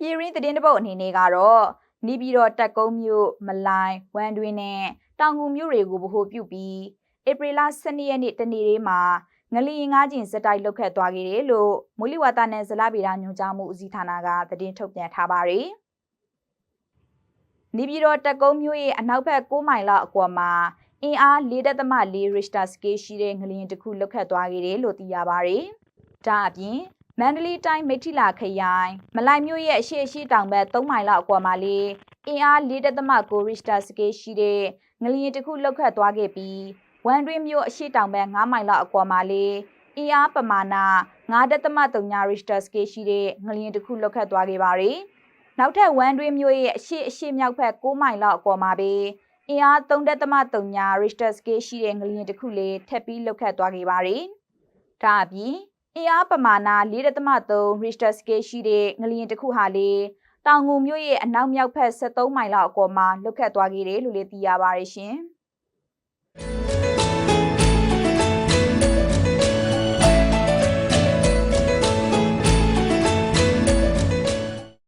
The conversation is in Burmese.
ပြည်ရင်းသတင်းတစ်ပုတ်အနေနဲ့ကတော့နေပြည်တော်တက်ကုန်းမြို့မလိုင်ဝမ်တွင်းနဲ့တောင်ငူမြို့တွေကိုဗဟိုပြုပြီးဧပြီလ12ရက်နေ့တနေ့လေးမှာငလျင်ငါးကျင်စက်တိုက်လုတ်ခတ်သွားခဲ့တယ်လို့မိုးလေဝသနဲ့ဇလဗေဒညွှန်ကြားမှုဦးစီးဌာနကသတင်းထုတ်ပြန်ထားပါတယ်။နေပြည်တော်တက်ကုန်းမြို့ရဲ့အနောက်ဘက်6မိုင်လောက်အကွာမှာအင်အား4.4 Richter scale ရှိတဲ့ငလျင်တစ်ခုလုတ်ခတ်သွားခဲ့တယ်လို့သိရပါတယ်။ဒါအပြင် မန္တလေးတိုင်းမိထီလာခရိုင်မလိုက်မြို့ရဲ့အရှိအရှိတောင်ဘက်3မိုင်လောက်အကွာမှာလေးအင်အား4.9 Richter scale ရှိတဲ့ငလျင်တစ်ခုလောက်ခတ်သွားခဲ့ပြီးဝမ်တွင်းမြို့အရှိတောင်ဘက်9မိုင်လောက်အကွာမှာလေးအင်အားပမာဏ9.3 Richter scale ရှိတဲ့ငလျင်တစ်ခုလောက်ခတ်သွားခဲ့ပါတယ်။နောက်ထပ်ဝမ်တွင်းမြို့ရဲ့အရှိအရှိမြောက်ဘက်9မိုင်လောက်အကွာမှာပဲအင်အား3.3 Richter scale ရှိတဲ့ငလျင်တစ်ခုလေးထပ်ပြီးလောက်ခတ်သွားခဲ့ပါတယ်။ဒါအပြင် အင်အားပမာဏ4.3 Richter scale ရှိတဲ့ငလျင်တစ်ခုဟာလေတောင်ငူမြို့ရဲ့အနောက်မြောက်ဘက်73မိုင်လောက်အကွာမှာလွတ်ခတ်သွားခဲ့တယ်လို့လည်းသိရပါရရှင်။